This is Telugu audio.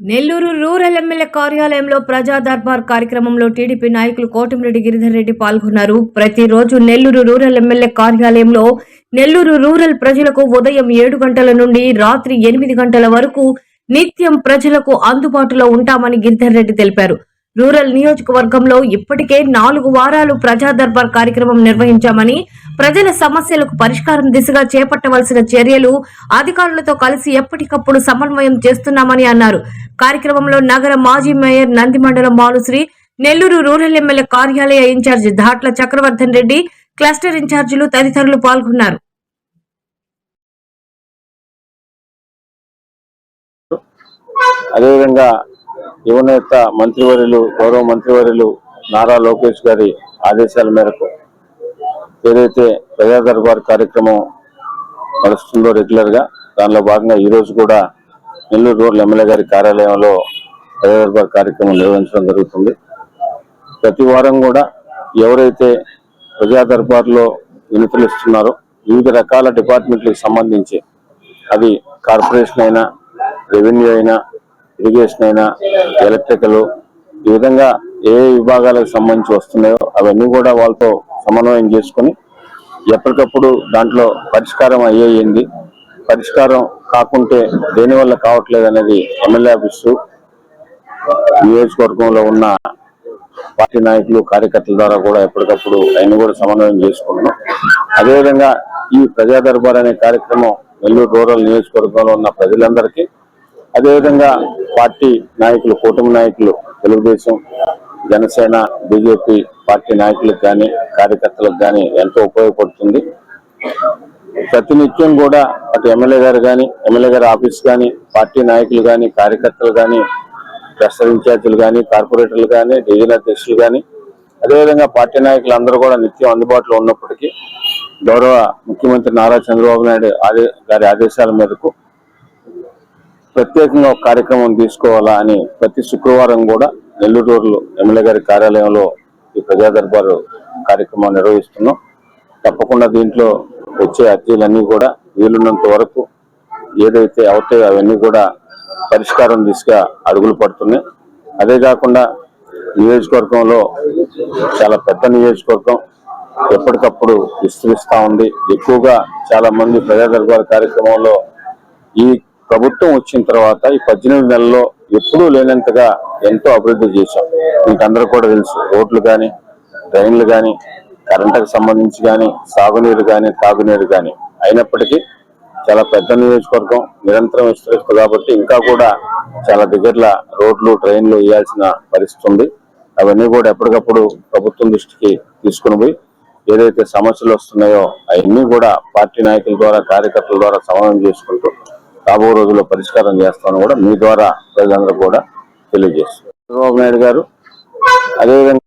నెల్లూరు రూరల్ ఎమ్మెల్యే కార్యాలయంలో ప్రజా దర్బార్ కార్యక్రమంలో టీడీపీ నాయకులు కోటమిరెడ్డి గిరిధర్ రెడ్డి పాల్గొన్నారు. ప్రతిరోజు నెల్లూరు రూరల్ ఎమ్మెల్యే కార్యాలయంలో నెల్లూరు రూరల్ ప్రజలకు ఉదయం ఏడు గంటల నుండి రాత్రి ఎనిమిది గంటల వరకు నిత్యం ప్రజలకు అందుబాటులో ఉంటామని గిరిధర్ రెడ్డి తెలిపారు. రూరల్ నియోజకవర్గంలో ఇప్పటికే నాలుగు వారాలు ప్రజా దర్బార్ కార్యక్రమం నిర్వహించామని ప్రజల సమస్యలకు పరిష్కారం దిశగా చేపట్టవలసిన చర్యలు అధికారులతో కలిసి ఎప్పటికప్పుడు సమన్వయం చేస్తున్నామని అన్నారు. కార్యక్రమంలో నగర మాజీ mayor Nandimandalam Malushri Nellore rural MLA కార్యాలయ ఇన్ఛార్జ్ ధాట్ల చక్రవర్ధన్ రెడ్డి క్లస్టర్ ఇన్ఛార్జీలు తదితరులు పాల్గొన్నారు. అదేవిధంగా యువనేత మంత్రివర్యులు గౌరవ మంత్రివర్యులు నారా లోకేష్ గారి ఆదేశాల మేరకు ఏదైతే ప్రజా దర్బార్ కార్యక్రమం నడుస్తుందో రెగ్యులర్గా దానిలో భాగంగా ఈరోజు కూడా నెల్లూరు రోడ్ల ఎమ్మెల్యే గారి కార్యాలయంలో ప్రజా కార్యక్రమం నిర్వహించడం జరుగుతుంది. ప్రతి వారం కూడా ఎవరైతే ప్రజా దర్బార్లో వినతులు ఇస్తున్నారో వివిధ రకాల డిపార్ట్మెంట్లకు సంబంధించి అది కార్పొరేషన్ అయినా రెవెన్యూ అయినా ఇరిగేషన్ అయినా ఎలక్ట్రికల్ ఈ విధంగా ఏ విభాగాలకు సంబంధించి వస్తున్నాయో అవన్నీ కూడా వాళ్ళతో సమన్వయం చేసుకుని ఎప్పటికప్పుడు దాంట్లో పరిష్కారం అయ్యేయింది పరిష్కారం కాకుంటే దేనివల్ల కావట్లేదు అనేది ఎమ్మెల్యే ఆఫీసు నియోజకవర్గంలో ఉన్న పార్టీ నాయకులు కార్యకర్తల ద్వారా కూడా ఎప్పటికప్పుడు ఆయన కూడా సమన్వయం చేసుకుంటున్నాం. అదేవిధంగా ఈ ప్రజా దర్బార్ అనే కార్యక్రమం నెల్లూరు రూరల్ నియోజకవర్గంలో ఉన్న ప్రజలందరికీ అదేవిధంగా పార్టీ నాయకులు కూటమి నాయకులు తెలుగుదేశం జనసేన బీజేపీ పార్టీ నాయకులకు కానీ కార్యకర్తలకు కానీ ఎంతో ఉపయోగపడుతుంది. ప్రతినిత్యం కూడా అటు ఎమ్మెల్యే గారు కానీ ఎమ్మెల్యే గారి ఆఫీస్ కానీ పార్టీ నాయకులు కానీ కార్యకర్తలు కానీ క్లస్టర్ ఇన్ఛార్జీలు కానీ కార్పొరేటర్లు కానీ డివిజన్ అధ్యక్షులు కానీ అదేవిధంగా పార్టీ నాయకులు అందరూ కూడా నిత్యం అందుబాటులో ఉన్నప్పటికీ గౌరవ ముఖ్యమంత్రి నారా చంద్రబాబు నాయుడు ఆదే గారి ఆదేశాల మేరకు ప్రత్యేకంగా ఒక కార్యక్రమం తీసుకోవాలా అని ప్రతి శుక్రవారం కూడా నెల్లూరు ఎమ్మెల్యే గారి కార్యాలయంలో ఈ ప్రజా దర్బారు కార్యక్రమం నిర్వహిస్తున్నాం. తప్పకుండా దీంట్లో వచ్చే అర్జీలన్నీ కూడా వీలున్నంత వరకు ఏదైతే అవుతాయో అవన్నీ కూడా పరిష్కారం దిశగా అడుగులు పడుతున్నాయి. అదే కాకుండా నియోజకవర్గంలో చాలా పెద్ద నియోజకవర్గం ఎప్పటికప్పుడు విస్తరిస్తూ ఉంది. ఎక్కువగా చాలా మంది ప్రజాదర్బార్ కార్యక్రమంలో ఈ ప్రభుత్వం వచ్చిన తర్వాత ఈ పద్దెనిమిది నెలల్లో ఎప్పుడూ లేనంతగా ఎంతో అభివృద్ధి చేశాం. మీకు అందరూ కూడా తెలుసు రోడ్లు కానీ ట్రైన్లు కానీ కరెంటుకు సంబంధించి కానీ సాగునీరు కానీ తాగునీరు కానీ అయినప్పటికీ చాలా పెద్ద నియోజకవర్గం నిరంతరం విస్తరిస్తుంది కాబట్టి ఇంకా కూడా చాలా దగ్గరల రోడ్లు ట్రైన్లు వేయాల్సిన పరిస్థితి ఉంది. అవన్నీ కూడా ఎప్పటికప్పుడు ప్రభుత్వం దృష్టికి తీసుకుని పోయి ఏదైతే సమస్యలు వస్తున్నాయో అవన్నీ కూడా పార్టీ నాయకుల ద్వారా కార్యకర్తల ద్వారా సమన్వయం చేసుకుంటూ రాబో రోజుల్లో పరిష్కారం చేస్తామని కూడా మీ ద్వారా ప్రజలందరూ కూడా తెలియజేస్తున్నారు. చంద్రబాబు నాయుడు గారు అదేవిధంగా